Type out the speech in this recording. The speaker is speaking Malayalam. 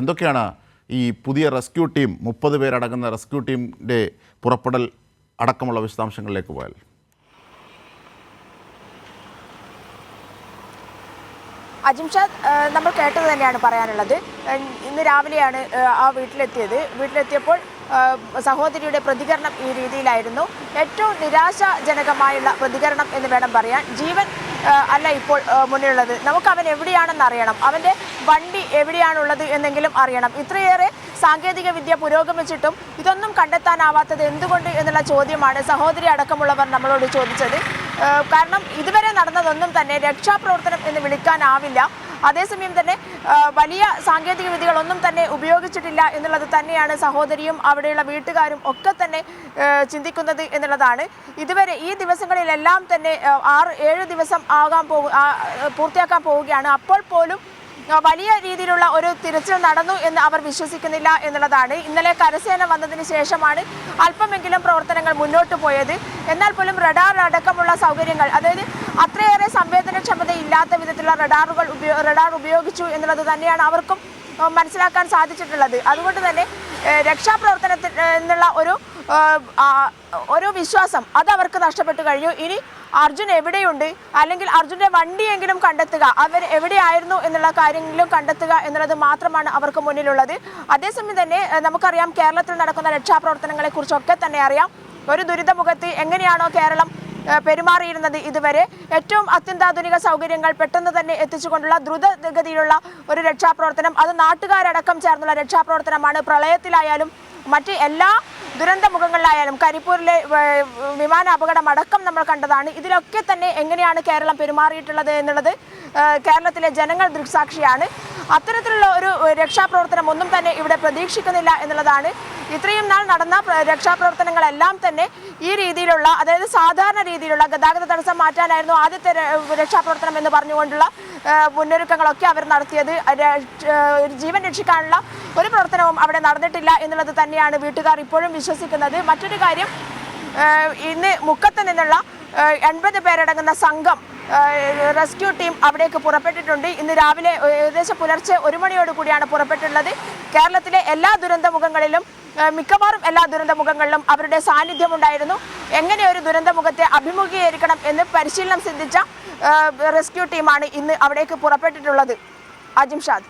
എന്തൊക്കെയാണ് ഈ പുതിയ റെസ്ക്യൂ ടീം മുപ്പത് പേരടങ്ങുന്ന റെസ്ക്യൂ ടീമിന്റെ പുറപ്പെടൽ അടക്കമുള്ള വിശദാംശങ്ങളിലേക്ക് പോയാൽ? അജിംഷാദ് നമ്മൾ കേട്ടത് തന്നെയാണ് പറയാനുള്ളത്. ഇന്ന് രാവിലെയാണ് ആ വീട്ടിലെത്തിയത്. വീട്ടിലെത്തിയപ്പോൾ സഹോദരിയുടെ പ്രതികരണം ഈ രീതിയിലായിരുന്നു. ഏറ്റവും നിരാശാജനകമായുള്ള പ്രതികരണം എന്ന് വേണം പറയാൻ. ജീവൻ അല്ല ഇപ്പോൾ മുന്നിലുള്ളത്. നമുക്ക് അവൻ എവിടെയാണെന്ന് അറിയണം. അവന്റെ വണ്ടി എവിടെയാണുള്ളത് എന്നെങ്കിലും അറിയണം. ഇത്രയേറെ സാങ്കേതിക വിദ്യ പുരോഗമിച്ചിട്ടും ഇതൊന്നും കണ്ടെത്താനാവാത്തത് എന്തുകൊണ്ട് എന്നുള്ള ചോദ്യമാണ് സഹോദരി അടക്കമുള്ളവർ നമ്മളോട് ചോദിച്ചത്. കാരണം ഇതുവരെ നടന്നതൊന്നും തന്നെ രക്ഷാപ്രവർത്തനം എന്ന് വിളിക്കാനാവില്ല. അതേസമയം തന്നെ വലിയ സാങ്കേതിക വിദ്യകളൊന്നും തന്നെ ഉപയോഗിച്ചിട്ടില്ല എന്നുള്ളത് തന്നെയാണ് സഹോദരിയും അവിടെയുള്ള വീട്ടുകാരും ഒക്കെ തന്നെ ചിന്തിക്കുന്നത് എന്നുള്ളതാണ്. ഇതുവരെ ഈ ദിവസങ്ങളിലെല്ലാം തന്നെ ആറ് ഏഴ് ദിവസം ആകാൻ പോകു പൂർത്തിയാക്കാൻ പോവുകയാണ്. അപ്പോൾ പോലും വലിയ രീതിയിലുള്ള ഒരു തിരച്ചിൽ നടന്നു എന്ന് അവർ വിശ്വസിക്കുന്നില്ല എന്നുള്ളതാണ്. ഇന്നലെ കരസേന വന്നതിന് ശേഷമാണ് അല്പമെങ്കിലും പ്രവർത്തനങ്ങൾ മുന്നോട്ട് പോയത്. എന്നാൽ പോലും റഡാർ അടക്കമുള്ള സൗകര്യങ്ങൾ അതായത് അത്രയേറെ സംവേദനക്ഷമത ഇല്ലാത്ത വിധത്തിലുള്ള റഡാറുകൾ ഉപയോ റഡാർ ഉപയോഗിച്ചു എന്നുള്ളത് തന്നെയാണ് അവർക്കും മനസ്സിലാക്കാൻ സാധിച്ചിട്ടുള്ളത്. അതുകൊണ്ട് തന്നെ രക്ഷാപ്രവർത്തനത്തിൽ എന്നുള്ള ഒരു ഒരു വിശ്വാസം അത് അവർക്ക് നഷ്ടപ്പെട്ടു കഴിഞ്ഞു. ഇനി അർജുൻ എവിടെയുണ്ട്? അല്ലെങ്കിൽ അർജുന്റെ വണ്ടിയെങ്കിലും കണ്ടെത്തുക. അവർ എവിടെയായിരുന്നു എന്നുള്ള കാര്യങ്ങളിലും കണ്ടെത്തുക എന്നുള്ളത് മാത്രമാണ് അവർക്ക് മുന്നിലുള്ളത്. അതേസമയം തന്നെ നമുക്കറിയാം കേരളത്തിൽ നടക്കുന്ന രക്ഷാപ്രവർത്തനങ്ങളെക്കുറിച്ചൊക്കെ തന്നെ അറിയാം. ഒരു ദുരിതമുഖത്ത് എങ്ങനെയാണോ കേരളം പെരുമാറിയിരുന്നത് ഇതുവരെ. ഏറ്റവും അത്യന്താധുനിക സൗകര്യങ്ങൾ പെട്ടെന്ന് തന്നെ എത്തിച്ചുകൊണ്ടുള്ള ദ്രുതഗതിയിലുള്ള ഒരു രക്ഷാപ്രവർത്തനം. അത് നാട്ടുകാരടക്കം ചേർന്നുള്ള രക്ഷാപ്രവർത്തനമാണ്. പ്രളയത്തിലായാലും മറ്റ് എല്ലാ ദുരന്ത മുഖങ്ങളിലായാലും കരിപ്പൂരിലെ വിമാന അപകടം അടക്കം നമ്മൾ കണ്ടതാണ്. ഇതിലൊക്കെ തന്നെ എങ്ങനെയാണ് കേരളം പെരുമാറിയിട്ടുള്ളത് എന്നുള്ളത് കേരളത്തിലെ ജനങ്ങൾ ദൃക്സാക്ഷിയാണ്. അത്തരത്തിലുള്ള ഒരു രക്ഷാപ്രവർത്തനം ഒന്നും തന്നെ ഇവിടെ പ്രതീക്ഷിക്കുന്നില്ല എന്നുള്ളതാണ് ഇത്രയും നാൾ നടന്ന രക്ഷാപ്രവർത്തനങ്ങളെല്ലാം തന്നെ ഈ രീതിയിലുള്ള അതായത് സാധാരണ രീതിയിലുള്ള ഗതാഗത തടസ്സം മാറ്റാനായിരുന്നു ആദ്യത്തെ രക്ഷാപ്രവർത്തനം എന്ന് പറഞ്ഞുകൊണ്ടുള്ള മുന്നൊരുക്കങ്ങളൊക്കെ അവർ നടത്തിയത്. ജീവൻ രക്ഷിക്കാനുള്ള ഒരു പ്രവർത്തനവും അവിടെ നടന്നിട്ടില്ല എന്നുള്ളത് തന്നെയാണ് വീട്ടുകാർ ഇപ്പോഴും വിശ്വസിക്കുന്നത്. മറ്റൊരു കാര്യം ഇന്ന് മുക്കത്ത് നിന്നുള്ള എൺപത് പേരടങ്ങുന്ന സംഘം റെസ്ക്യൂ ടീം അവിടേക്ക് പുറപ്പെട്ടിട്ടുണ്ട്. ഇന്ന് രാവിലെ ഏകദേശം പുലർച്ചെ ഒരു മണിയോട് കൂടിയാണ് പുറപ്പെട്ടിട്ടുള്ളത് കേരളത്തിലെ എല്ലാ ദുരന്തമുഖങ്ങളിലും മിക്കവാറും എല്ലാ ദുരന്തമുഖങ്ങളിലും അവരുടെ സാന്നിധ്യം ഉണ്ടായിരുന്നു എങ്ങനെ ഒരു ദുരന്തമുഖത്തെ അഭിമുഖീകരിക്കണം എന്ന് പരിശീലനം സിദ്ധിച്ച റെസ്ക്യൂ ടീമാണ് ഇന്ന് അവിടേക്ക് പുറപ്പെട്ടിട്ടുള്ളത്. അജിംഷാദ്.